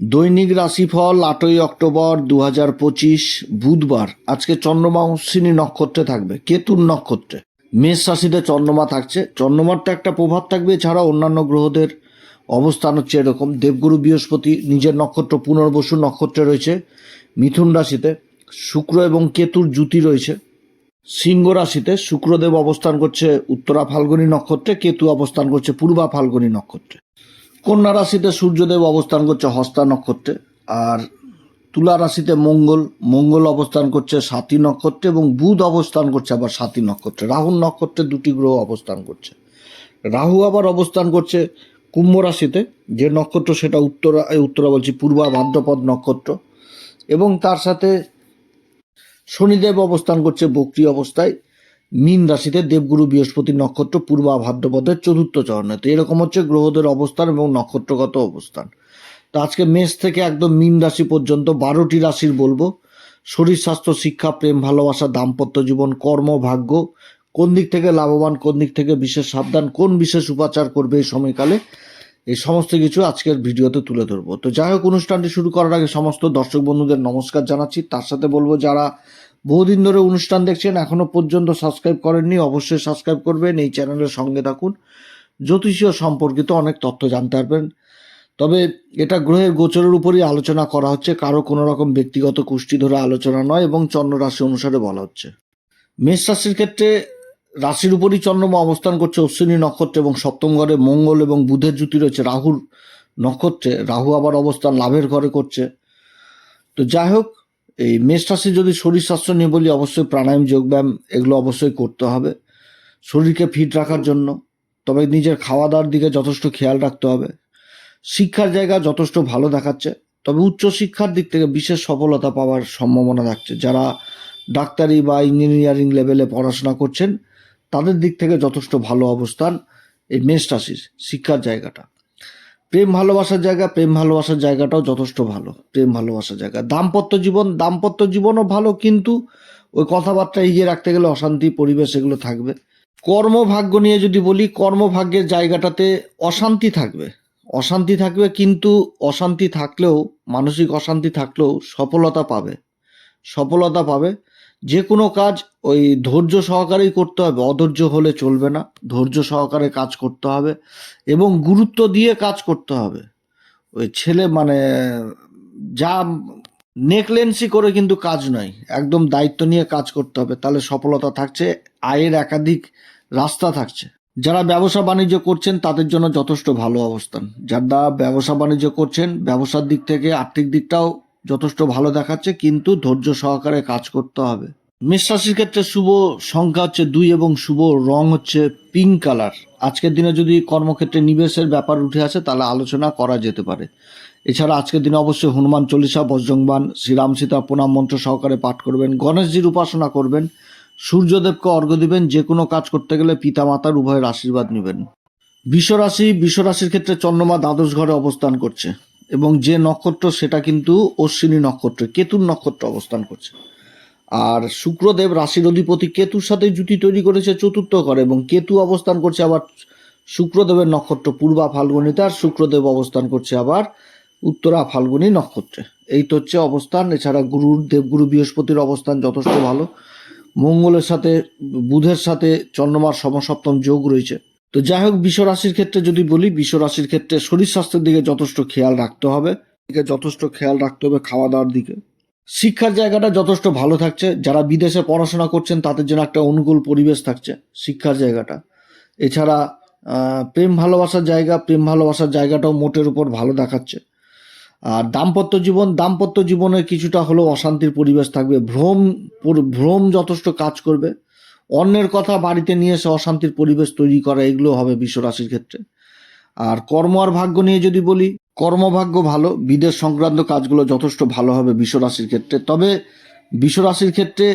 দৈনিক রাশিফল আটই অক্টোবর দু হাজার পঁচিশ, বুধবার। আজকে চন্দ্রমা অশ্বিনী নক্ষত্রে থাকবে, কেতুর নক্ষত্রে। মেষ রাশিতে চন্দ্রমা থাকছে, চন্দ্রমার তো একটা প্রভাব থাকবে এছাড়া অন্যান্য গ্রহদের অবস্থান হচ্ছে এরকম। দেবগুরু বৃহস্পতি নিজের নক্ষত্র, পুনর্বসু নক্ষত্রে রয়েছে। মিথুন রাশিতে শুক্র এবং কেতুর জুতি রয়েছে। সিংহ রাশিতে শুক্রদেব অবস্থান করছে উত্তরা ফাল্গুনী নক্ষত্রে, কেতু অবস্থান করছে পূর্বা ফাল্গুনী নক্ষত্রে। কন্যা রাশিতে সূর্যদেব অবস্থান করছে হস্তা নক্ষত্রে, আর তুলা রাশিতে মঙ্গল মঙ্গল অবস্থান করছে সাতী নক্ষত্রে এবং বুধ অবস্থান করছে আবার সাতী নক্ষত্রে। রাহুর নক্ষত্রে দুটি গ্রহ অবস্থান করছে। রাহু আবার অবস্থান করছে কুম্ভ রাশিতে, যে নক্ষত্র সেটা উত্তরা উত্তরা বলছি পূর্বা ভাদ্রপদ নক্ষত্র এবং তার সাথে শনিদেব অবস্থান করছে বক্রি অবস্থায়। মীন রাশিতে দেবগুরু বৃহস্পতি নক্ষত্র, পূর্বা ভাদ্রপদের চতুর্থ চরণে। তো এরকম হচ্ছে গ্রহদের অবস্থান এবং নক্ষত্রগত অবস্থান। তো আজকে মেষ থেকে একদম মীন রাশি পর্যন্ত বারোটি রাশির বলব। শরীর, স্বাস্থ্য, শিক্ষা, প্রেম, ভালোবাসা, দাম্পত্য জীবন, কর্ম, ভাগ্য, কোন দিক থেকে লাভবান, কোন দিক থেকে বিশেষ সাবধান, কোন বিশেষ উপাচার করবে এই সময়কালে, এই সমস্ত কিছু আজকের ভিডিওতে তুলে ধরবো। তো যাই হোক, অনুষ্ঠানটি শুরু করার আগে সমস্ত দর্শক বন্ধুদের নমস্কার জানাচ্ছি। তার সাথে বলব, যারা বহুদিন ধরে অনুষ্ঠান দেখছেন, এখনও পর্যন্ত সাবস্ক্রাইব করেননি, অবশ্যই সাবস্ক্রাইব করবেন, এই চ্যানেলের সঙ্গে থাকুন। জ্যোতিষীয় সম্পর্কিত অনেক তথ্য জানতে পারবেন। তবে এটা গ্রহের গোচরের উপরই আলোচনা করা হচ্ছে, কারও কোনো রকম ব্যক্তিগত কুষ্টি ধরে আলোচনা নয় এবং চন্দ্র রাশি অনুসারে বলা হচ্ছে। মেষ রাশির ক্ষেত্রে রাশির উপরই চন্দ্রমা অবস্থান করছে, অশ্বিনী নক্ষত্রে এবং সপ্তম ঘরে মঙ্গল এবং বুধের জুতি রয়েছে, রাহুর নক্ষত্রে। রাহু আবার অবস্থান লাভের ঘরে করছে। তো যাই হোক এই মেষ রাশি যদি শরীর স্বাস্থ্য নিয়ে বলি, অবশ্যই প্রাণায়াম, যোগব্যায়াম এগুলো অবশ্যই করতে হবে। শরীরকে ফিট রাখার জন্য, তবে নিজের খাওয়া দাওয়ার দিকে যথেষ্ট খেয়াল রাখতে হবে। শিক্ষার জায়গা যথেষ্ট ভালো দেখাচ্ছে, তবে উচ্চ শিক্ষার দিক থেকে বিশেষ সফলতা পাওয়ার সম্ভাবনা থাকছে। যারা ডাক্তারি বা ইঞ্জিনিয়ারিং লেভেলে পড়াশোনা করছেন, তাদের দিক থেকে যথেষ্ট ভালো অবস্থান এই মেষ রাশির শিক্ষার জায়গাটা। প্রেম ভালোবাসার জায়গা, প্রেম ভালোবাসার জায়গাটাও যথেষ্ট ভালো। প্রেম ভালোবাসার জায়গা। দাম্পত্য জীবন, দাম্পত্য জীবনও ভালো, কিন্তু ওই কথাবার্তা এগিয়ে রাখতে গেলে অশান্তি, পরিবেশ এগুলো থাকবে। কর্মভাগ্য নিয়ে যদি বলি, কর্মভাগ্যের জায়গাটাতে অশান্তি থাকবে। অশান্তি থাকবে কিন্তু অশান্তি থাকলেও, মানসিক অশান্তি থাকলেও সফলতা পাবে। সফলতা পাবে। যে কোনো কাজ ওই ধৈর্য সহকারেই করতে হবে, অধৈর্য হলে চলবে না, ধৈর্য সহকারে কাজ করতে হবে এবং গুরুত্ব দিয়ে কাজ করতে হবে। ওই ছেলে মানে যা নেকলেন্সি করে কিন্তু কাজ নয়, একদম দায়িত্ব নিয়ে কাজ করতে হবে, তাহলে সফলতা থাকছে, আয়ের একাধিক রাস্তা থাকছে। যারা ব্যবসা বাণিজ্য করছেন তাদের জন্য যথেষ্ট ভালো অবস্থান। যারা ব্যবসা বাণিজ্য করছেন, ব্যবসার দিক থেকে আর্থিক দিকটাও যথেষ্ট ভালো দেখাচ্ছে, কিন্তু ধৈর্য সহকারে কাজ করতে হবে। মেষ রাশির ক্ষেত্রে শুভ সংখ্যা হচ্ছে দুই এবং শুভ রং হচ্ছে পিঙ্ক কালার আজকের দিনে যদি কর্মক্ষেত্রে নিবেশের ব্যাপার উঠে আসে, তাহলে আলোচনা করা যেতে পারে। এছাড়া আজকের দিনে অবশ্যই হনুমান চল্লিশা বজ্রংবান শ্রীরাম সীতা প্রণাম মন্ত্র সহকারে পাঠ করবেন, গণেশজির উপাসনা করবেন, সূর্যদেবকে অর্ঘ্য দিবেন, যে কোনো কাজ করতে গেলে পিতামাতার উভয়ের আশীর্বাদ নেবেন। বিশ্বরাশি, বিশ্বরাশির ক্ষেত্রে চন্দ্রমা দ্বাদশ ঘরে অবস্থান করছে। এবং যে নক্ষত্র, সেটা কিন্তু অশ্বিনী নক্ষত্র, কেতুর নক্ষত্র অবস্থান করছে। আর শুক্রদেব রাশির অধিপতি কেতুর সাথে জুতি তৈরি করেছে, চতুর্থ ঘরে, এবং কেতু অবস্থান করছে আবার শুক্রদেবের নক্ষত্র, পূর্বা ফাল্গুনিতে, আর শুক্রদেব অবস্থান করছে আবার উত্তরা ফাল্গুনী নক্ষত্রে। এই তো হচ্ছে অবস্থান। এছাড়া গুরুর দেবগুরু বৃহস্পতির অবস্থান যথেষ্ট ভালো। মঙ্গলের সাথে, বুধের সাথে চন্দ্রমার সমসপ্তম যোগ রয়েছে। তো যাই হোক বিশ্ব রাশির ক্ষেত্রে যদি বলি বিশ্ব রাশির ক্ষেত্রে শরীর স্বাস্থ্যের দিকে যথেষ্ট খেয়াল রাখতে হবে। দিকে যথেষ্ট খেয়াল রাখতে হবে খাওয়া দাওয়ার দিকে। শিক্ষার জায়গাটা যথেষ্ট ভালো থাকছে। যারা বিদেশে পড়াশোনা করছেন, তাদের জন্য একটা অনুকূল পরিবেশ থাকছে শিক্ষার জায়গাটা। এছাড়া প্রেম ভালোবাসার জায়গা, প্রেম ভালোবাসার জায়গাটাও মোটের উপর ভালো দেখাচ্ছে। আর দাম্পত্য জীবন, দাম্পত্য জীবনে কিছুটা হলেও অশান্তির পরিবেশ থাকবে। ভ্রম ভ্রম যথেষ্ট কাজ করবে। অন্যের কথা বাড়িতে নিয়ে এসে অশান্তির পরিবেশ তৈরি করা, এগুলো হবে বিশ্বরাশির ক্ষেত্রে। আর কর্ম আর ভাগ্য নিয়ে যদি বলি কর্মভাগ্য ভালো, বিদেশ সংক্রান্ত কাজগুলো যথেষ্ট ভালো হবে বিশ্বরাশির ক্ষেত্রে। তবে বিশ্বরাশির ক্ষেত্রে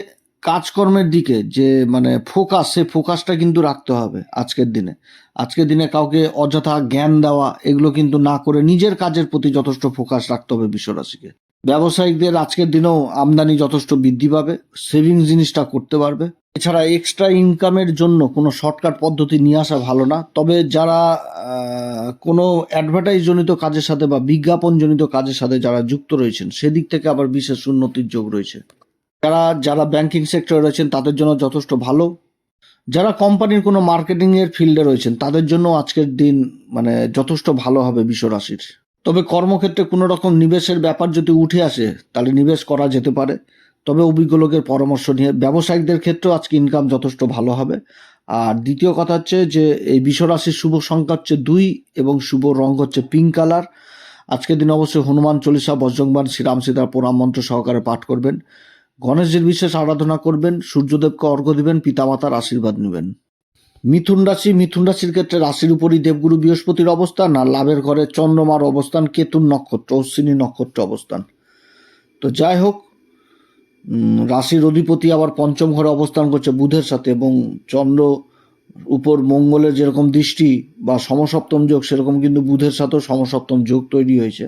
কাজকর্মের দিকে যে মানে ফোকাস সে ফোকাসটা কিন্তু রাখতে হবে আজকের দিনে। আজকের দিনে কাউকে অযথা জ্ঞান দেওয়া, এগুলো কিন্তু না করে নিজের কাজের প্রতি যথেষ্ট ফোকাস রাখতে হবে বিশ্বরাশিকে। ব্যবসায়িকদের আজকের দিনেও আমদানি যথেষ্ট বৃদ্ধি পাবে সেভিংস জিনিসটা করতে পারবে। এছাড়া এক্সট্রা ইনকামের জন্য কোনো শর্টকাট পদ্ধতি নিয়ে আসা ভালো না। তবে যারা কোনো অ্যাডভার্টাইজ জনিত কাজের সাথে বা বিজ্ঞাপনজনিত কাজের সাথে যারা যুক্ত রয়েছেন, সেদিক থেকে আবার বিশেষ উন্নতির যোগ রয়েছে। যারা যারা ব্যাংকিং সেক্টরে রয়েছেন, তাদের জন্য যথেষ্ট ভালো। যারা কোম্পানির কোনো মার্কেটিংয়ের ফিল্ডে রয়েছেন, তাদের জন্য আজকের দিন মানে যথেষ্ট ভালো হবে বিশ্ব রাশির তবে কর্মক্ষেত্রে কোনো রকম নিবেশের ব্যাপার যদি উঠে আসে, তাহলে নিবেশ করা যেতে পারে। তবে অভিজ্ঞ লোকের পরামর্শ নিয়ে ব্যবসায়িকদের ক্ষেত্রেও আজকে ইনকাম যথেষ্ট ভালো হবে। আর দ্বিতীয় কথা হচ্ছে যে, এই বিশ্ব রাশির শুভ সংখ্যা হচ্ছে দুই এবং শুভ রং হচ্ছে পিঙ্ক কালার আজকের দিন অবশ্যই হনুমান চল্লিশা বজ্রংবান শ্রীরাম সীতার প্রণাম মন্ত্র সহকারে পাঠ করবেন। গণেশজির বিশেষ আরাধনা করবেন, সূর্যদেবকে অর্ঘ্য দিবেন, পিতামাতার আশীর্বাদ নেবেন। মিথুন রাশি, মিথুন রাশির ক্ষেত্রে রাশির উপরই দেবগুরু বৃহস্পতির অবস্থান, আর লাভের ঘরে চন্দ্রমার অবস্থান, কেতুর নক্ষত্র, অশ্বিনী নক্ষত্র অবস্থান। তো যাই হোক রাশির অধিপতি আবার পঞ্চম ঘরে অবস্থান করছে বুধের সাথে এবং চন্দ্র উপর মঙ্গলের যেরকম দৃষ্টি বা সমসপ্তম যোগ, সেরকম কিন্তু বুধের সাথেও সমসপ্তম যোগ তৈরি হয়েছে।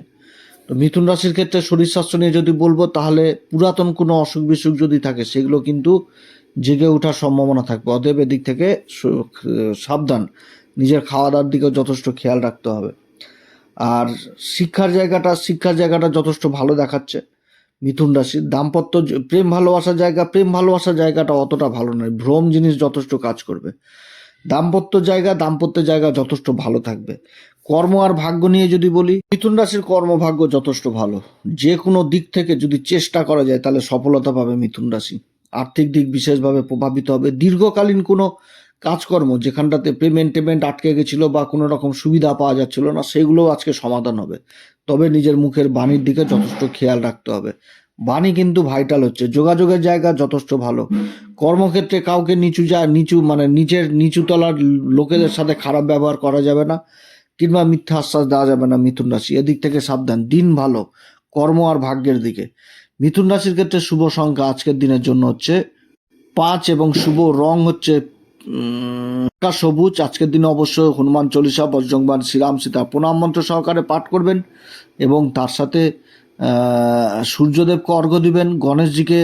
তো মিথুন রাশির ক্ষেত্রে শরীর স্বাস্থ্য নিয়ে যদি বলব, তাহলে পুরাতন কোনো অসুখ বিসুখ যদি থাকে, সেগুলো কিন্তু জেগে ওঠার সম্ভাবনা থাকবে। অতএব এদিক থেকে সাবধান, নিজের খাওয়া দাওয়ার দিকেও যথেষ্ট খেয়াল রাখতে হবে। আর শিক্ষার জায়গাটা শিক্ষার জায়গাটা যথেষ্ট ভালো দেখাচ্ছে। মিথুন রাশির দাম্পত্য প্রেম ভালোবাসার জায়গা, প্রেম ভালোবাসার জায়গাটা অতটা ভালো নয়। ভ্রম জিনিস যথেষ্ট কাজ করবে। দাম্পত্য জায়গা দাম্পত্য জায়গা যথেষ্ট ভালো থাকবে। কর্ম আর ভাগ্য নিয়ে যদি বলি, মিথুন রাশির কর্মভাগ্য যথেষ্ট ভালো। যে কোনো দিক থেকে যদি চেষ্টা করা যায়, তাহলে সফলতা পাবে মিথুন রাশি। আর্থিক দিক বিশেষভাবে প্রভাবিত হবে। দীর্ঘকালীন কোনো কাজকর্ম যেখানটাতে পেমেন্ট টেমেন্ট আটকে গেছিল বা কোনো রকম সুবিধা পাওয়া যাচ্ছিল না, সেগুলোও আজকে সমাধান হবে। তবে নিজের মুখের বাণীর দিকে যথেষ্ট খেয়াল রাখতে হবে। বাণী কিন্তু ভাইটাল হচ্ছে। যোগাযোগের জায়গা যথেষ্ট ভালো। কর্মক্ষেত্রে কাউকে নিচু যা, নিচু মানে নিচের নিচু তলার লোকেদের সাথে খারাপ ব্যবহার করা যাবে না কিংবা মিথ্যা আশ্বাস দেওয়া যাবে না মিথুন রাশি। এদিক থেকে সাবধান। দিন ভালো। কর্ম আর ভাগ্যের দিকে। মিথুন রাশির ক্ষেত্রে শুভ সংখ্যা আজকের দিনের জন্য হচ্ছে পাঁচ এবং শুভ রং হচ্ছে সবুজ, আজকের দিনে অবশ্যই হনুমান চল্লিশা বজ্রংবান শ্রীরাম সীতা প্রণাম মন্ত্র সহকারে পাঠ করবেন এবং তার সাথে সূর্যদেবকে অর্ঘ্য দিবেন, গণেশজিকে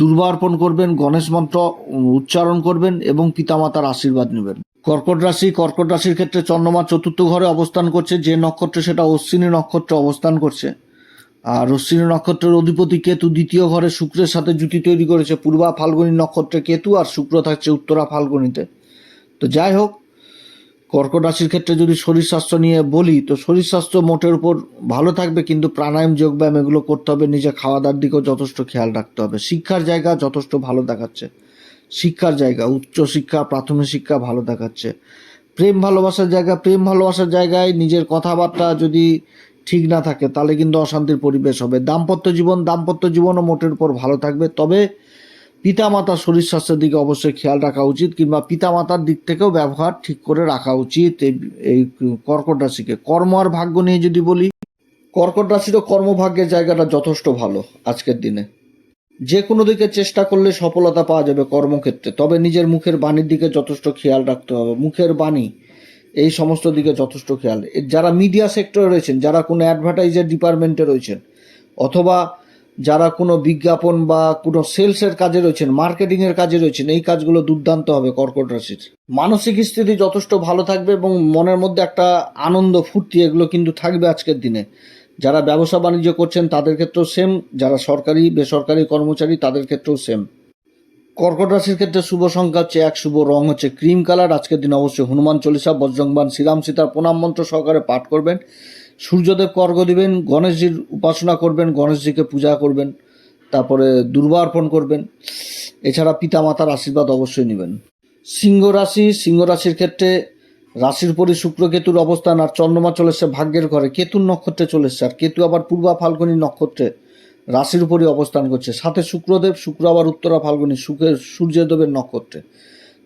দুর্বা অর্পণ করবেন, গণেশ মন্ত্র উচ্চারণ করবেন এবং পিতামাতার আশীর্বাদ নেবেন। কর্কট রাশি, কর্কট রাশির ক্ষেত্রে চন্দ্রমা চতুর্থ ঘরে অবস্থান করছে, যে নক্ষত্র সেটা অশ্বিনী নক্ষত্র অবস্থান করছে। আর অশ্বিনী নক্ষত্রের অধিপতি কেতু দ্বিতীয় ঘরে শুক্রের সাথে জুটি তৈরি করেছে। পূর্বা ফাল্গুনী নক্ষত্রে কেতু আর শুক্র থাকছে উত্তরা ফাল্গুনীতে। তো যাই হোক, কর্কট রাশির ক্ষেত্রে যদি শরীর স্বাস্থ্য নিয়ে বলি, তো শরীর স্বাস্থ্য মোটের উপর ভালো থাকবে, কিন্তু প্রাণায়াম, যোগব্যায়াম এগুলো করতে হবে। নিজে খাওয়া দাওয়ার দিকেও যথেষ্ট খেয়াল রাখতে হবে। শিক্ষার জায়গা যথেষ্ট ভালো দেখাচ্ছে। শিক্ষার জায়গা, উচ্চ শিক্ষা, প্রাথমিক শিক্ষা ভালো দেখাচ্ছে। প্রেম ভালোবাসার জায়গা, প্রেম ভালোবাসার জায়গায় নিজের কথাবার্তা যদি ঠিক না থাকে, তাহলে কিন্তু অশান্তির পরিবেশ হবে। দাম্পত্য জীবন, দাম্পত্য জীবনও মোটের উপর ভালো থাকবে। তবে পিতামাতার শরীর স্বাস্থ্যের দিকে অবশ্যই খেয়াল রাখা উচিত, কিংবা পিতামাতার দিক থেকেও ব্যবহার ঠিক করে রাখা উচিত এই কর্কট রাশিকে। কর্ম আর ভাগ্য নিয়ে যদি বলি, কর্কট রাশিরও কর্মভাগ্যের জায়গাটা যথেষ্ট ভালো আজকের দিনে। যে কোনো দিকে চেষ্টা করলে সফলতা পাওয়া যাবে কর্মক্ষেত্রে, তবে নিজের মুখের বাণীর দিকে যথেষ্ট খেয়াল রাখতে হবে। মুখের বাণী এই সমস্ত দিকে যথেষ্ট খেয়াল। যারা মিডিয়া সেক্টরে রয়েছেন, যারা কোনো অ্যাডভার্টাইজার ডিপার্টমেন্টে রয়েছেন, অথবা যারা কোনো বিজ্ঞাপন বা কোনো সেলসের কাজে রয়েছেন মার্কেটিংয়ের কাজে রয়েছেন, এই কাজগুলো দুর্দান্ত হবে কর্কট রাশির। মানসিক স্থিতি যথেষ্ট ভালো থাকবে এবং মনের মধ্যে একটা আনন্দ, ফুর্তি এগুলো কিন্তু থাকবে আজকের দিনে। যারা ব্যবসা বাণিজ্য করছেন, তাদের ক্ষেত্রেও সেম যারা সরকারি, বেসরকারি কর্মচারী, তাদের ক্ষেত্রেও সেম কর্কট রাশির ক্ষেত্রে শুভ সংখ্যা হচ্ছে এক, শুভ রং হচ্ছে ক্রিম কালার। আজকের দিন অবশ্যই হনুমান চল্লিশা, বজ্রংবান শ্রীরাম সীতার প্রণাম মন্ত্র সহকারে পাঠ করবেন। সূর্যদেব কর্গ দিবেন, গণেশজির উপাসনা করবেন, গণেশজিকে পূজা করবেন, তারপরে দুর্বা অর্পণ করবেন। এছাড়া পিতামাতার আশীর্বাদ অবশ্যই নেবেন। সিংহ রাশি, সিংহ রাশির ক্ষেত্রে রাশির উপরই শুক্র কেতুর অবস্থান আর চন্দ্রমা চলে ভাগ্যের ঘরে। কেতুর নক্ষত্রে চলে আর কেতু আবার পূর্বা ফাল্গুনী নক্ষত্রে রাশির উপরই অবস্থান করছে। সাথে শুক্রদেব, শুক্র আবার উত্তরা ফাল্গুনী, শুক্রের সূর্যদেবের নক্ষত্রে।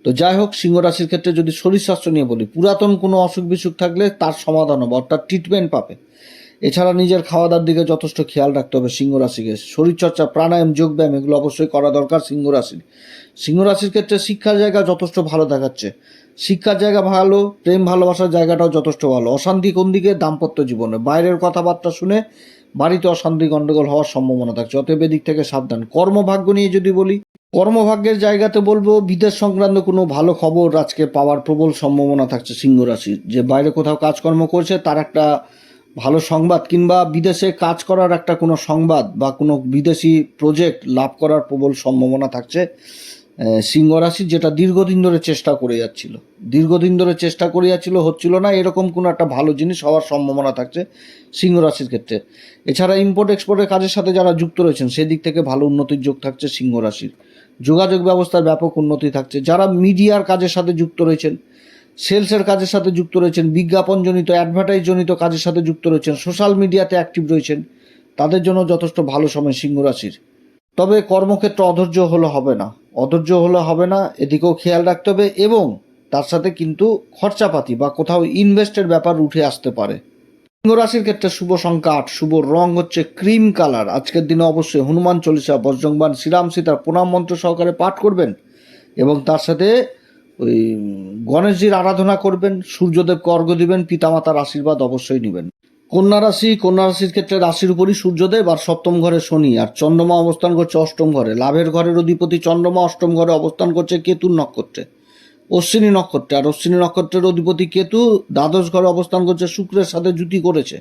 তো যাই হোক, সিংহ রাশির ক্ষেত্রে যদি শরীর স্বাস্থ্য নিয়ে বলি, পুরাতন কোনো অসুখ বিসুখ থাকলে তার সমাধান হবে, অর্থাৎ ট্রিটমেন্ট পাবে। এছাড়া নিজের খাওয়া দাওয়ার দিকে যথেষ্ট খেয়াল রাখতে হবে সিংহ রাশিকে। শরীরচর্চা, প্রাণায়াম যোগব্যায়াম এগুলো অবশ্যই করা দরকার সিংহ রাশির। সিংহ রাশির ক্ষেত্রে শিক্ষার জায়গা যথেষ্ট ভালো দেখাচ্ছে। শিক্ষার জায়গা ভালো, প্রেম, ভালোবাসার জায়গাটাও যথেষ্ট ভালো। অশান্তি কোন দিকে? দাম্পত্য জীবনে। বাইরের কথাবার্তা শুনে বাড়িতে অশান্তি গণ্ডগোল হওয়ার সম্ভাবনা থাকছে। অতএব এদিক থেকে সাবধান। কর্মভাগ্য নিয়ে যদি বলি, কর্মভাগ্যের জায়গাতে বলব, বিদেশ সংক্রান্ত কোনো ভালো খবর আজকে পাওয়ার প্রবল সম্ভাবনা থাকছে সিংহ রাশির যে বাইরে কোথাও কাজকর্ম করছে, তার একটা ভালো সংবাদ, কিংবা বিদেশে কাজ করার একটা কোনো সংবাদ বা কোনো বিদেশি প্রজেক্ট লাভ করার প্রবল সম্ভাবনা থাকছে। সিংহ রাশি যেটা দীর্ঘদিন ধরে চেষ্টা করে যাচ্ছিল। দীর্ঘদিন ধরে চেষ্টা করে যাচ্ছিল, হচ্ছিল না, এরকম কোনো একটা ভালো জিনিস হওয়ার সম্ভাবনা থাকছে সিংহ রাশির ক্ষেত্রে। এছাড়া ইম্পোর্ট এক্সপোর্টের কাজের সাথে যারা যুক্ত রয়েছেন, সেদিক থেকে ভালো উন্নতির যোগ থাকছে সিংহ রাশির যোগাযোগ ব্যবস্থার ব্যাপক উন্নতি থাকছে। যারা মিডিয়ার কাজের সাথে যুক্ত রয়েছেন, সেলসের কাজের সাথে যুক্ত রয়েছেন, বিজ্ঞাপনজনিত অ্যাডভার্টাইজ জনিত কাজের সাথে যুক্ত রয়েছেন সোশ্যাল মিডিয়াতে অ্যাক্টিভ রয়েছেন, তাদের জন্য যথেষ্ট ভালো সময় সিংহ রাশির তবে কর্মক্ষেত্রে অধৈর্য হলে হবে না। অধৈর্য হলে হবে না, এদিকেও খেয়াল রাখতে হবে এবং তার সাথে কিন্তু খরচাপাতি বা কোথাও ইনভেস্টের ব্যাপার উঠে আসতে পারে। সিংহ রাশির ক্ষেত্রে শুভ সংখ্যা আট শুভ রং হচ্ছে ক্রিম কালার। আজকের দিনে অবশ্যই হনুমান চল্লিশা বজ্রংবান শ্রীরাম সীতার প্রণাম মন্ত্র সহকারে পাঠ করবেন এবং তার সাথে ওই গণেশজির আরাধনা করবেন, সূর্যদেবকে অর্ঘ্য দিবেন, পিতামাতার আশীর্বাদ অবশ্যই নেবেন। কন্যা রাশি কন্যা রাশির ক্ষেত্রে রাশির উপরই সূর্যদেব আর সপ্তম ঘরে শনি। আর চন্দ্রমা অবস্থান করছে অষ্টম ঘরে। লাভের ঘরের অধিপতি চন্দ্রমা অষ্টম ঘরে অবস্থান করছে কেতুর নক্ষত্রে। অশ্বিনী নক্ষত্রে। আর অশ্বিনী নক্ষত্রের অধিপতি কেতু দ্বাদশ ঘরে অবস্থান করছে শুক্রের সাথে জুতি করেছে।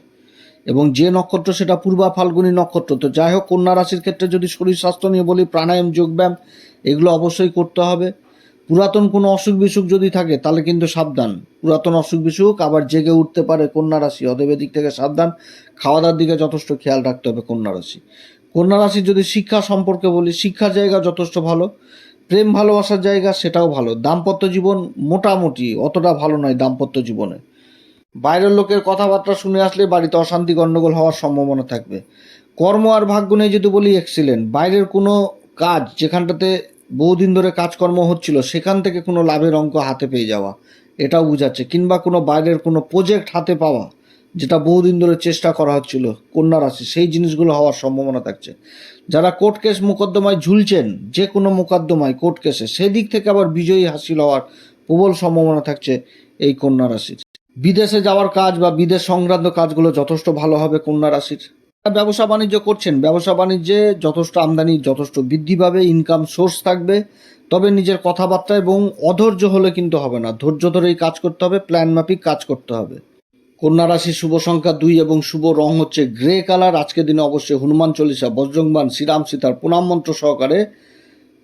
এবং যে নক্ষত্র সেটা পূর্বা ফাল্গুনী নক্ষত্র। তো যাই হোক কন্যা রাশির ক্ষেত্রে যদি শরীর স্বাস্থ্য নিয়ে বলি, প্রাণায়াম, যোগব্যায়াম, এগুলো অবশ্যই করতে হবে। পুরাতন কোনো অসুখ বিসুখ যদি থাকে, তাহলে কিন্তু সাবধান। পুরাতন অসুখ বিসুখ, আবার জেগে উঠতে পারে কন্যা রাশি। অতএব দিক থেকে সাবধান খাওয়া দাওয়ার দিকে যথেষ্ট খেয়াল রাখতে হবে কন্যা রাশি। কন্যা যদি শিক্ষা সম্পর্কে বলি শিক্ষার জায়গা যথেষ্ট ভালো, প্রেম ভালোবাসার জায়গা সেটাও ভালো। দাম্পত্য জীবন মোটামুটি অতটা ভালো নয় দাম্পত্য জীবনে। বাইরের লোকের কথাবার্তা শুনে আসলে বাড়িতে অশান্তি গণ্ডগোল হওয়ার সম্ভাবনা থাকবে। কর্ম আর ভাগ্য নিয়ে যদি বলি এক্সিলেন্ট বাইরের কোনো কাজ যেখানটাতে বহুদিন ধরে কাজকর্ম হচ্ছিল, সেখান থেকে কোনো লাভের অঙ্ক হাতে পেয়ে যাওয়া, এটাও বুঝাচ্ছে। কিংবা কোনো বাইরের কোনো প্রজেক্ট হাতে পাওয়া, যেটা বহুদিন ধরে চেষ্টা করা হচ্ছিল, কন্যা রাশি, সেই জিনিসগুলো হওয়ার সম্ভাবনা থাকছে। যারা কোর্ট কেস মোকদ্দমায় ঝুলছেন, যে কোনো মোকদ্দমায় কোর্ট কেসে সেদিক থেকে আবার বিজয়ী হাসিল হওয়ার প্রবল সম্ভাবনা থাকছে এই কন্যা রাশির। বিদেশে যাওয়ার কাজ বা বিদেশ সংক্রান্ত কাজগুলো যথেষ্ট ভালো হবে কন্যা রাশির। ব্যবসা বাণিজ্য করছেন, ব্যবসা বাণিজ্যে যথেষ্ট আমদানি, যথেষ্ট বৃদ্ধি পাবে ইনকাম সোর্স থাকবে, তবে নিজের কথাবার্তা এবং অধৈর্য হলে কিন্তু হবে না। ধৈর্য ধরেই কাজ করতে হবে প্ল্যান মাফিক কাজ করতে হবে। কন্যা রাশির শুভ সংখ্যা দুই এবং শুভ রং হচ্ছে গ্রে কালার আজকের দিনে অবশ্যই হনুমান চল্লিশা, বজ্রংবান, শ্রীরাম সীতার প্রণাম মন্ত্র সহকারে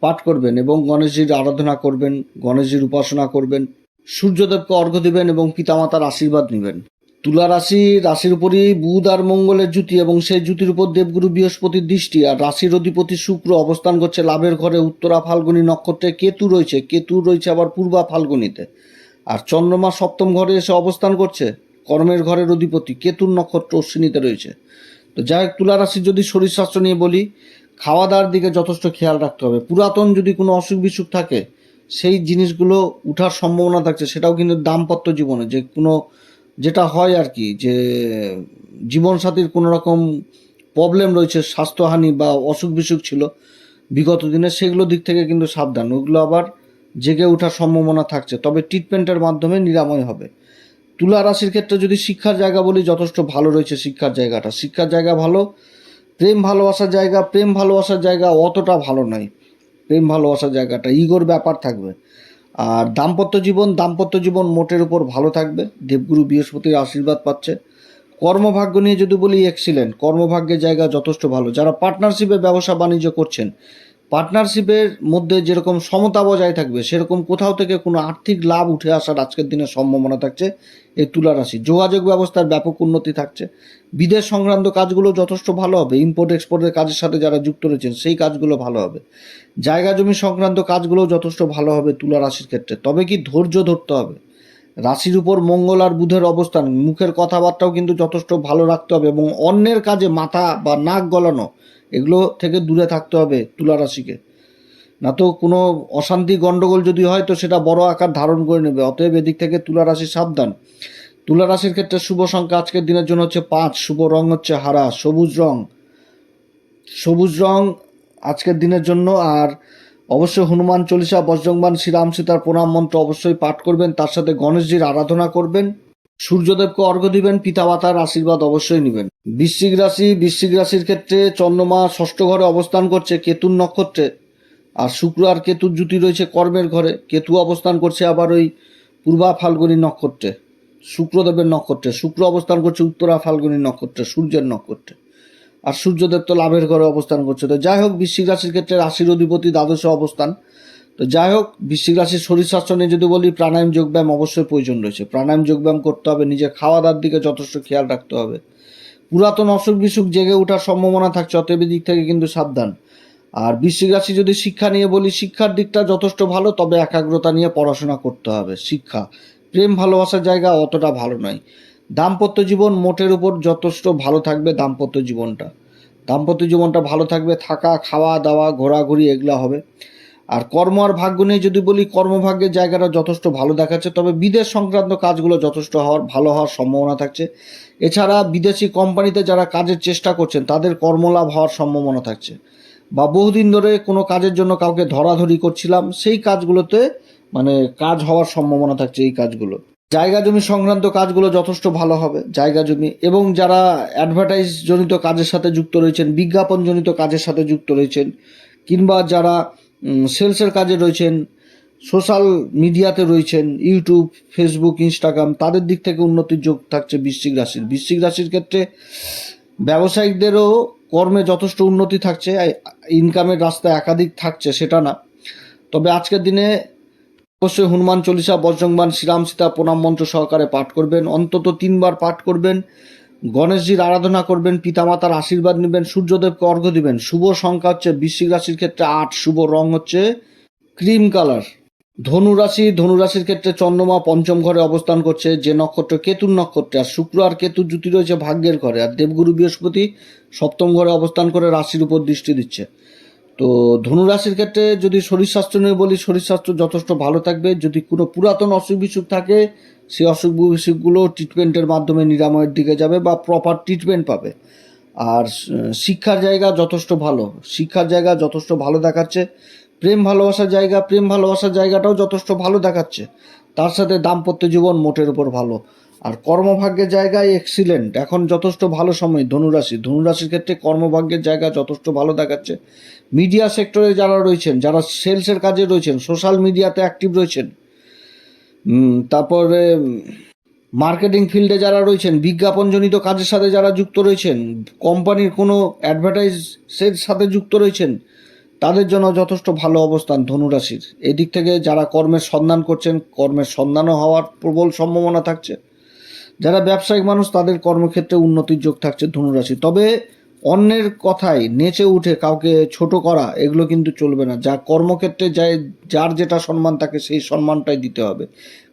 পাঠ করবেন এবং গণেশজির আরাধনা করবেন, গণেশজির উপাসনা করবেন, সূর্যদেবকে অর্ঘ্য দিবেন এবং পিতামাতার আশীর্বাদ নেবেন। তুলা রাশি, রাশির উপরই বুধ আর মঙ্গলের জুতি এবং সেই জুতির উপর দেবগুরু বৃহস্পতির দৃষ্টি। আর রাশির অধিপতি শুক্র অবস্থান করছে লাভের ঘরে, উত্তরা ফাল্গুনী নক্ষত্রে। কেতু রয়েছে কেতু রয়েছে আবার পূর্বা ফাল্গুনীতে। আর চন্দ্রমা সপ্তম ঘরে এসে অবস্থান করছে, কর্মের ঘরের অধিপতি কেতুর নক্ষত্র অশ্বিনীতে রয়েছে। তো যাই হোক, তুলা রাশির যদি শরীর স্বাস্থ্য নিয়ে বলি খাওয়া দাওয়ার দিকে যথেষ্ট খেয়াল রাখতে হবে। পুরাতন যদি কোনো অসুখ বিসুখ থাকে, সেই জিনিসগুলো উঠার সম্ভাবনা থাকছে। সেটাও কিন্তু দাম্পত্য জীবনে যে কোনো যেটা হয় আর কি, যে জীবনসাথীর কোনো রকম প্রবলেম রয়েছে, স্বাস্থ্যহানি বা অসুখ বিসুখ ছিল বিগত দিনে, সেগুলো দিক থেকে কিন্তু সাবধান। ওগুলো আবার জেগে ওঠার সম্ভাবনা থাকছে। তবে ট্রিটমেন্টের মাধ্যমে নিরাময় হবে। তুলা রাশির ক্ষেত্রে যদি শিক্ষার জায়গা বলি, যথেষ্ট ভালো রয়েছে শিক্ষার জায়গাটা। শিক্ষার জায়গা ভালো, প্রেম ভালোবাসার জায়গা, প্রেম ভালোবাসার জায়গা অতটা ভালো নয় প্রেম ভালোবাসার জায়গাটা, ইগোর ব্যাপার থাকবে। আর দাম্পত্য জীবন দাম্পত্য জীবন মোটের উপর ভালো থাকবে। দেবগুরু বৃহস্পতির আশীর্বাদ পাচ্ছে। কর্মভাগ্য নিয়ে যদি বলি এক্সিলেন্ট কর্মভাগ্যের জায়গা যথেষ্ট ভালো। যারা পার্টনারশিপে ব্যবসা বাণিজ্য করছেন পার্টনারশিপের মধ্যে যেরকম সমতা বজায় থাকবে, সেরকম কোথাও থেকে কোনো আর্থিক লাভ উঠে আসার আজকের দিনে সম্ভাবনা থাকছে এই তুলা রাশি। যোগাযোগ ব্যবস্থার ব্যাপক উন্নতি থাকছে। বিদেশ সংক্রান্ত কাজগুলো যথেষ্ট ভালো হবে। ইম্পোর্ট এক্সপোর্টের কাজের সাথে যারা যুক্ত রয়েছেন, সেই কাজগুলো ভালো হবে। জায়গা জমি সংক্রান্ত কাজগুলো যথেষ্ট ভালো হবে তুলা রাশির ক্ষেত্রে। তবে কি ধৈর্য ধরতে হবে? রাশির উপর মঙ্গল আর বুধের অবস্থান, মুখের কথাবার্তাও কিন্তু যথেষ্ট ভালো রাখতে হবে এবং অন্যের কাজে মাথা বা নাক গলানো এগুলো থেকে দূরে থাকতে হবে তুলা রাশিকে। না তো কোনো অশান্তি গণ্ডগোল যদি হয় তো সেটা বড় আকার ধারণ করে নেবে। অতএব এদিক থেকে তুলা রাশি সাবধান। তুলা রাশির ক্ষেত্রে শুভ সংখ্যা আজকের দিনের জন্য হচ্ছে পাঁচ। শুভ রং হচ্ছে হারা, সবুজ রং। সবুজ রং আজকের দিনের জন্য আর অবশ্যই হনুমান চল্লিশা বজ্রংবান শ্রীরাম সীতার প্রণাম মন্ত্র অবশ্যই পাঠ করবেন। তার সাথে গণেশজির আরাধনা করবেন। সূর্যদেবকে অর্ঘ্য দিবেন, পিতামাতার আশীর্বাদ অবশ্যই নেবেন। বৃশ্চিক রাশি, বৃশ্চিক রাশির ক্ষেত্রে চন্দ্রমা ষষ্ঠ ঘরে অবস্থান করছে, কেতুর নক্ষত্রে। আর শুক্র আর কেতুর জুতি রয়েছে কর্মের ঘরে, কেতু অবস্থান করছে আবার ওই পূর্বা ফাল্গুনী নক্ষত্রে, শুক্রদেবের নক্ষত্রে। শুক্র অবস্থান করছে উত্তরা ফাল্গুনী নক্ষত্রে, সূর্যের নক্ষত্রে। আর সূর্যদেব তো লাভের ঘরে অবস্থান করছে। তো যাই হোক, বৃশ্চিক রাশির ক্ষেত্রে রাশির অধিপতি দ্বাদশে অবস্থান। তো যাই হোক, বৃশ্চিক রাশির শরীর স্বাস্থ্য নিয়ে যদি বলি, প্রাণায়াম, যোগব্যায়াম অবশ্যই প্রয়োজন রয়েছে। প্রাণায়াম, যোগব্যায়াম করতে হবে, নিজের খাওয়া দাওয়ার দিকে যথেষ্ট খেয়াল রাখতে হবে। পুরাতন অসুখ বিসুখ জেগে ওঠার সম্ভাবনা থাকছে, অতএব দিক থেকে কিন্তু সাবধান। আর বৃশ্চিক রাশি যদি শিক্ষা নিয়ে বলি, শিক্ষার দিকটা যথেষ্ট ভালো, তবে একাগ্রতা নিয়ে পড়াশোনা করতে হবে। শিক্ষা, প্রেম, ভালোবাসার জায়গা অতটা ভালো নয়। দাম্পত্য জীবন মোটের উপর যথেষ্ট ভালো থাকবে দাম্পত্য জীবনটা। দাম্পত্য জীবনটা ভালো থাকবে, থাকা খাওয়া দাওয়া ঘোরাঘুরি, এগুলো হবে। আর কর্ম আর ভাগ্য নিয়ে যদি বলি, কর্মভাগ্যের জায়গাটা যথেষ্ট ভালো দেখাচ্ছে, তবে বিদেশ সংক্রান্ত কাজগুলো যথেষ্ট হওয়ার, ভালো হওয়ার সম্ভাবনা থাকছে। এছাড়া বিদেশি কোম্পানিতে যারা কাজের চেষ্টা করছেন, তাদের কর্মলাভ হওয়ার সম্ভাবনা থাকছে। বা বহুদিন ধরে কোনো কাজের জন্য কাউকে ধরাধরি করছিলাম, সেই কাজগুলোতে মানে কাজ হওয়ার সম্ভাবনা থাকছে এই কাজগুলো। জায়গা জমি সংক্রান্ত কাজগুলো যথেষ্ট ভালো হবে, জায়গা জমি এবং যারা অ্যাডভার্টাইজ জনিত কাজের সাথে যুক্ত রয়েছেন, বিজ্ঞাপন জনিত কাজের সাথে যুক্ত রয়েছেন, কিংবা যারা সেলসের কাজে রয়েছেন, সোশ্যাল মিডিয়াতে রয়েছেন, ইউটিউব, ফেসবুক, ইনস্টাগ্রাম, তাদের দিক থেকে উন্নতির যোগ থাকছে বৃশ্চিক রাশির। বৃশ্চিক রাশির ক্ষেত্রে ব্যবসায়িকদেরও কর্মে যথেষ্ট উন্নতি থাকছে ইনকামের রাস্তা একাধিক থাকছে, সেটা না। তবে আজকের দিনে অবশ্যই হনুমান চল্লিশা বজ্রংবান শ্রীরাম সীতা প্রণাম মন্ত্র সহকারে পাঠ করবেন, অন্তত তিনবার পাঠ করবেন। গণেশজির আরাধনা করবেন, পিতামাতার আশীর্বাদ নেবেন, সূর্যদেবকে অর্ঘ্য দিবেন। শুভ সংখ্যা হচ্ছে বৃশ্চিক রাশির ক্ষেত্রে আট, শুভ রং হচ্ছে ক্রিম কালার। ধনুরাশি ধনুরাশির ক্ষেত্রে চন্দ্রমা পঞ্চম ঘরে অবস্থান করছে, যে নক্ষত্র কেতুর নক্ষত্রে, আর শুক্র আর কেতু জুতি রয়েছে ভাগ্যের ঘরে, আর দেবগুরু বৃহস্পতি সপ্তম ঘরে অবস্থান করে রাশির উপর দৃষ্টি দিচ্ছে। তো ধনুরাশির ক্ষেত্রে যদি শরীর স্বাস্থ্য নিয়ে বলি, শরীর স্বাস্থ্য যথেষ্ট ভালো থাকবে। যদি কোনো পুরাতন অসুখ বিসুখ থাকে, সেই অসুখ বিসুখগুলো ট্রিটমেন্টের মাধ্যমে নিরাময়ের দিকে যাবে বা প্রপার ট্রিটমেন্ট পাবে। আর শিক্ষার জায়গা যথেষ্ট ভালো। শিক্ষার জায়গা যথেষ্ট ভালো দেখাচ্ছে। প্রেম ভালোবাসার জায়গা, প্রেম ভালোবাসার জায়গাটাও যথেষ্ট ভালো দেখাচ্ছে। তার সাথে দাম্পত্য জীবন মোটের উপর ভালো। আর কর্মভাগ্যের জায়গায় এক্সিলেন্ট এখন যথেষ্ট ভালো সময় ধনুরাশি। ধনুরাশির ক্ষেত্রে কর্মভাগ্যের জায়গা যথেষ্ট ভালো দেখাচ্ছে। মিডিয়া সেক্টরে যারা রয়েছেন, যারা সেলসের কাজে রয়েছেন, সোশ্যাল মিডিয়াতে অ্যাক্টিভ রয়েছেন তারপরে মার্কেটিং ফিল্ডে যারা রয়েছেন, বিজ্ঞাপনজনিত কাজের সাথে যারা যুক্ত রয়েছেন, কোম্পানির কোনো অ্যাডভার্টাইজের সাথে যুক্ত রয়েছেন, তাদের জন্য যথেষ্ট ভালো অবস্থান ধনুরাশির। এদিক থেকে যারা কর্মের সন্ধান করছেন, কর্মের সন্ধানও হওয়ার প্রবল সম্ভাবনা থাকছে। যারা ব্যবসায়িক মানুষ, তাদের কর্মক্ষেত্রে উন্নতির যোগ থাকছে ধনুরাশি তবে অন্যের কথায় নেচে উঠে, কাউকে ছোট করা, এগুলো কিন্তু চলবে না। যা কর্মক্ষেত্রে যায়, যার যেটা সম্মান তাকে সেই সম্মানটাই দিতে হবে।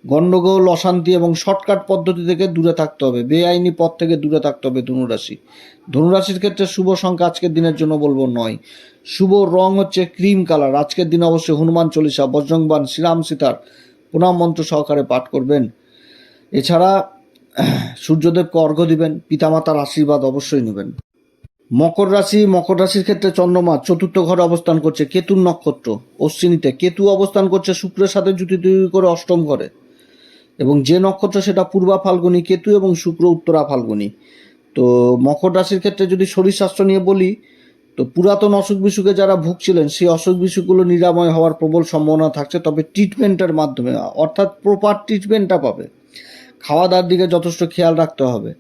গণ্ডগোল, অশান্তি এবং শর্টকাট পদ্ধতি থেকে দূরে থাকতে হবে। বেআইনি পথ থেকে দূরে থাকতে হবে ধনুরাশি। ধনুরাশির ক্ষেত্রে শুভ সংখ্যা আজকের দিনের জন্য বলব নয়। শুভ রং হচ্ছে ক্রিম কালার। আজকের দিনে অবশ্যই হনুমান চল্লিশা বজ্রংবান শ্রীরাম সীতার প্রণাম মন্ত্র সহকারে পাঠ করবেন। এছাড়া, সূর্যদেবকে অর্ঘ্য দিবেন, পিতামাতার আশীর্বাদ অবশ্যই নেবেন। মকর রাশি, মকর রাশির ক্ষেত্রে চন্দ্রমা চতুর্থ ঘরে অবস্থান করছে কেতুর নক্ষত্র। অশ্বিনীতে কেতু অবস্থান করছে শুক্রের সাথে জুতি তৈরি করে অষ্টম ঘরে। এবং যে নক্ষত্র সেটা পূর্বা ফাল্গুনি, কেতু এবং শুক্র উত্তরা ফাল্গুনি। তো মকর রাশির ক্ষেত্রে যদি শরীর স্বাস্থ্য নিয়ে বলি, তো পুরাতন অসুখ বিসুখে যারা ভুগছিলেন, সেই অসুখ বিসুখগুলো নিরাময় হওয়ার প্রবল সম্ভাবনা থাকছে, তবে ট্রিটমেন্টের মাধ্যমে, অর্থাৎ প্রপার ট্রিটমেন্টটা পাবে। খাওয়া দাওয়ার দিকে যথেষ্ট খেয়াল রাখতে হবে।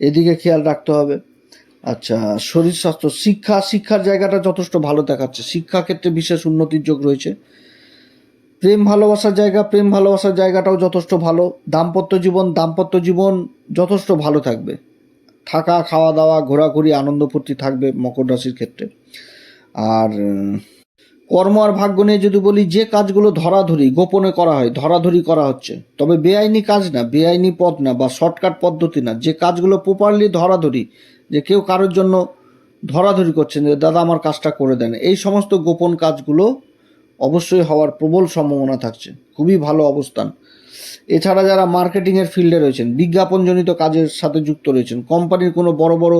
এদিকে খেয়াল রাখতে হবে। আচ্ছা শরীর স্বাস্থ্য শিক্ষা, শিক্ষার জায়গাটা যথেষ্ট ভালো দেখাচ্ছে। শিক্ষা ক্ষেত্রে বিশেষ উন্নতির যোগ রয়েছে। প্রেম ভালোবাসার জায়গা, প্রেম ভালোবাসার জায়গাটাও যথেষ্ট ভালো। দাম্পত্য জীবন দাম্পত্য জীবন যথেষ্ট ভালো থাকবে। থাকা খাওয়া দাওয়া ঘোরাঘুরি, আনন্দ ফুর্তি থাকবে মকর রাশির ক্ষেত্রে। আর, কর্ম আর ভাগ্য নিয়ে যদি বলি, যে কাজগুলো ধরাধরি, গোপনে করা হয়, ধরাধরি করা হচ্ছে, তবে বেআইনি কাজ না, বেআইনি পথ না বা শর্টকাট পদ্ধতি না। যে কাজগুলো প্রপারলি ধরাধরি যে কেউ কারোর জন্য ধরাধরি করছেন যে, দাদা, আমার কাজটা করে দেন। এই সমস্ত গোপন কাজগুলো অবশ্যই হওয়ার প্রবল সম্ভাবনা থাকছে। খুবই ভালো অবস্থান। এছাড়া যারা মার্কেটিংয়ের ফিল্ডে রয়েছেন, বিজ্ঞাপনজনিত কাজের সাথে যুক্ত রয়েছেন, কোম্পানির কোনো বড় বড়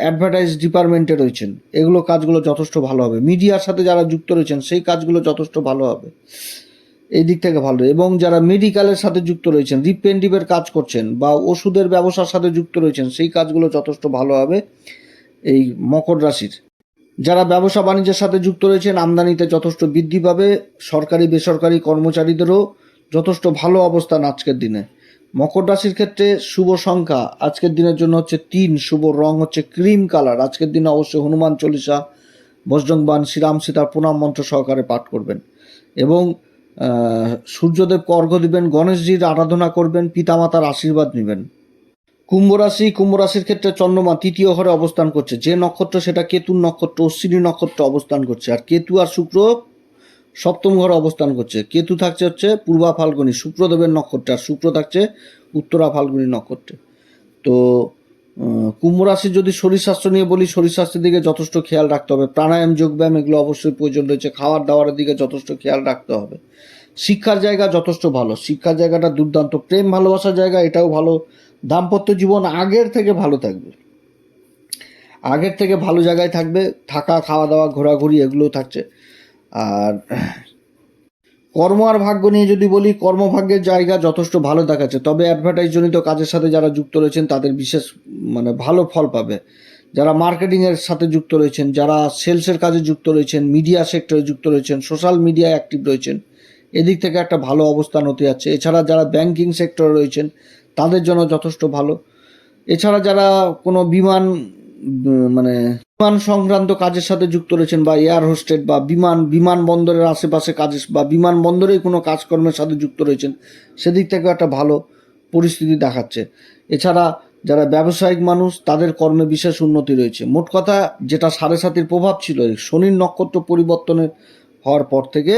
অ্যাডভার্টাইজ ডিপার্টমেন্টে রয়েছেন, এগুলো কাজগুলো যথেষ্ট ভালো হবে। মিডিয়ার সাথে যারা যুক্ত রয়েছেন, সেই কাজগুলো যথেষ্ট ভালো হবে। এই দিক থেকে ভালো। এবং যারা মেডিকেলের সাথে যুক্ত রয়েছেন রিপ্রেন্টিভের কাজ করছেন বা ওষুধের ব্যবসার সাথে যুক্ত রয়েছেন, সেই কাজগুলো যথেষ্ট ভালো হবে এই মকর রাশির। যারা ব্যবসা বাণিজ্যের সাথে যুক্ত রয়েছেন, আমদানিতে যথেষ্ট বৃদ্ধি পাবে। সরকারি, বেসরকারি কর্মচারীদেরও যথেষ্ট ভালো অবস্থান আজকের দিনে। মকর রাশির ক্ষেত্রে শুভ সংখ্যা আজকের দিনের জন্য হচ্ছে তিন, শুভ রং হচ্ছে ক্রিম কালার আজকের দিনে অবশ্যই হনুমান চল্লিশা বজরংবান শ্রীরাম সীতার প্রণাম মন্ত্র সহকারে পাঠ করবেন। এবং আহ, সূর্যদেবকে অর্ঘ্য দিবেন গণেশজির আরাধনা করবেন পিতামাতার আশীর্বাদ নেবেন। কুম্ভ রাশি কুম্ভ রাশির ক্ষেত্রে চন্দ্রমা তৃতীয় ঘরে অবস্থান করছে। যে নক্ষত্র সেটা কেতুর নক্ষত্র অশ্বিনী নক্ষত্র অবস্থান করছে। আর কেতু আর শুক্র সপ্তম ঘরে অবস্থান করছে। কেতু থাকছে হচ্ছে পূর্বা ফাল্গুনি শুক্রদেবের নক্ষত্রে আর শুক্র থাকছে উত্তরা ফাল্গুনি নক্ষত্রে। তো কুম্ভ রাশির যদি শরীর স্বাস্থ্য নিয়ে বলি, শরীর স্বাস্থ্যের দিকে যথেষ্ট খেয়াল রাখতে হবে। প্রাণায়াম যোগব্যায়াম এগুলো অবশ্যই প্রয়োজন রয়েছে। খাওয়ার দাওয়ারের দিকে যথেষ্ট খেয়াল রাখতে হবে। শিক্ষার জায়গা যথেষ্ট ভালো। শিক্ষার জায়গাটা দুর্দান্ত। প্রেম, ভালোবাসার জায়গা, এটাও ভালো। দাম্পত্য জীবন আগের থেকে ভালো থাকবে। আগের থেকে ভালো জায়গায় থাকবে। থাকা, খাওয়া দাওয়া, ঘোরাঘুরি, এগুলোও থাকছে। আর কর্ম আর ভাগ্য নিয়ে যদি বলি, কর্মভাগ্যের জায়গা যথেষ্ট ভালো দেখাচ্ছে। তবে অ্যাডভার্টাইজ জনিত কাজের সাথে যারা যুক্ত রয়েছেন, তাদের বিশেষ মানে ভালো ফল পাবে। যারা মার্কেটিংয়ের সাথে যুক্ত রয়েছেন, যারা সেলসের কাজে যুক্ত রয়েছেন মিডিয়া সেক্টরে যুক্ত রয়েছেন সোশ্যাল মিডিয়ায় অ্যাক্টিভ রয়েছেন, এদিক থেকে একটা ভালো অবস্থান হতে যাচ্ছে। এছাড়া যারা ব্যাংকিং সেক্টরে রয়েছেন, তাদের জন্য যথেষ্ট ভালো। এছাড়া যারা কোনো বিমান মানে বিমান সংক্রান্ত কাজের সাথে যুক্ত রয়েছেন বা এয়ার হোস্টেড বা বিমান বিমানবন্দরের আশেপাশে কাজে বা বিমানবন্দরেই কোনো কাজকর্মের সাথে যুক্ত রয়েছেন, সেদিক থেকেও একটা ভালো পরিস্থিতি দেখাচ্ছে। এছাড়া যারা ব্যবসায়িক মানুষ, তাদের কর্মে বিশেষ উন্নতি রয়েছে। মোট কথা, যেটা সাড়ে সাতির প্রভাব ছিল শনির নক্ষত্র পরিবর্তনের হওয়ার পর থেকে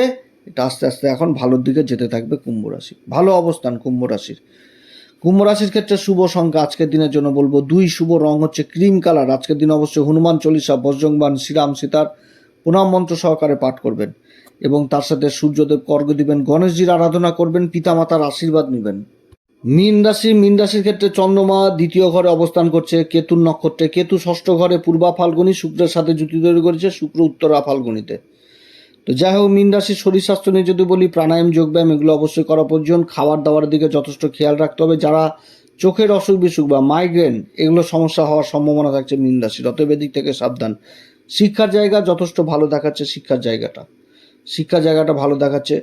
এটা আস্তে আস্তে এখন ভালোর দিকে যেতে থাকবে কুম্ভ রাশি। ভালো অবস্থান কুম্ভ রাশির। কুম্ভ রাশির ক্ষেত্রে শুভ সংখ্যা আজকের দিনের জন্য বলব। দুই শুভ রং হচ্ছে ক্রিম কালার। আজকের দিন অবশ্যই হনুমান চল্লিশা বজ্রংবান শ্রীরাম সীতার প্রণাম মন্ত্র সহকারে পাঠ করবেন এবং তার সাথে সূর্যদেব কর্গ দিবেন, গণেশজির আরাধনা করবেন, পিতামাতার আশীর্বাদ নেবেন। মীন রাশি, মীন রাশির ক্ষেত্রে চন্দ্রমা দ্বিতীয় ঘরে অবস্থান করছে, কেতুর নক্ষত্রে। কেতু ষষ্ঠ ঘরে পূর্বা ফাল্গুনি, শুক্রের সাথে জুতি তৈরি করেছে, শুক্র উত্তরা ফাল্গুনিতে। তো যাই হোক, মীন রাশির শরীর স্বাস্থ্য নিয়ে যদি বলি, প্রাণায়াম, যোগব্যায়াম, এগুলো অবশ্যই করা প্রয়োজন। খাবার দাবারের দিকে যথেষ্ট খেয়াল রাখতে হবে। যারা চোখের অসুখ বিসুখ বা মাইগ্রেন এগুলো সমস্যা হওয়ার সম্ভাবনা থাকছে মীন রাশির। অতএব এদিক থেকে সাবধান। শিক্ষার জায়গা যথেষ্ট ভালো দেখাচ্ছে শিক্ষার জায়গাটা। শিক্ষার জায়গাটা ভালো দেখাচ্ছে।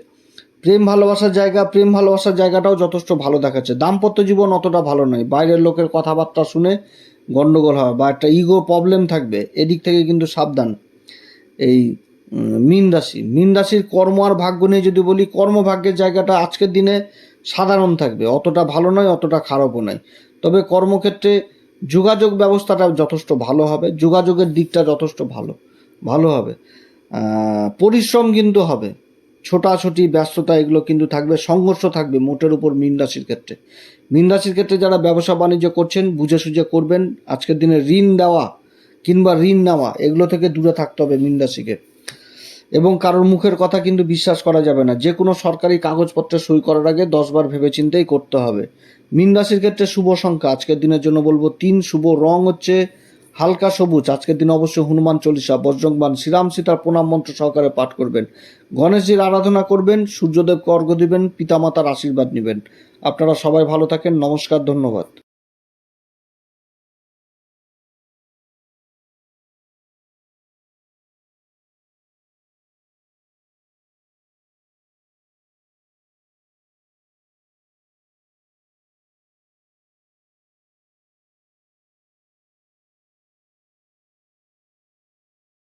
প্রেম ভালোবাসার জায়গা, প্রেম ভালোবাসার জায়গাটাও যথেষ্ট ভালো দেখাচ্ছে। দাম্পত্য জীবন অতটা ভালো নয়। বাইরের লোকের কথাবার্তা শুনে গন্ডগোল হয় বা একটা ইগো প্রবলেম থাকবে। এদিক থেকে কিন্তু সাবধান। এই মীন রাশি। মীন রাশির কর্ম আর ভাগ্য নিয়ে যদি বলি, কর্মভাগ্যের জায়গাটা আজকের দিনে সাধারণ থাকবে। অতটা ভালো নয়, অতটা খারাপও নয়। তবে কর্মক্ষেত্রে যোগাযোগ ব্যবস্থাটা যথেষ্ট ভালো হবে। যোগাযোগের দিকটা যথেষ্ট ভালো ভালো হবে। পরিশ্রম কিন্তু হবে। ছোটাছুটি, ব্যস্ততা এগুলো কিন্তু থাকবে, সংঘর্ষ থাকবে মোটের উপর মীন রাশির ক্ষেত্রে। মীন রাশির ক্ষেত্রে যারা ব্যবসা বাণিজ্য করছেন বুঝে সুঝে করবেন, আজকের দিনে ঋণ দেওয়া কিংবা ঋণ নেওয়া, এগুলো থেকে দূরে থাকতে হবে মীন রাশিকে। এবং কারোর মুখের কথা কিন্তু বিশ্বাস করা যাবে না। যে কোনো সরকারি কাগজপত্রে সই করার আগে দশবার ভেবেচিন্তেই করতে হবে। মীন রাশির ক্ষেত্রে শুভ সংখ্যা। আজকের দিনের জন্য বলব তিন শুভ। রং হচ্ছে হালকা সবুজ। আজকের দিন অবশ্যই হনুমান চল্লিশা, বজ্রংবান, শ্রীরাম সীতার প্রণাম মন্ত্র সহকারে পাঠ করবেন। গণেশজির আরাধনা করবেন, সূর্যদেবকে অর্ঘ্য দিবেন, পিতামাতার আশীর্বাদ নেবেন। আপনারা সবাই ভালো থাকেন। নমস্কার, ধন্যবাদ।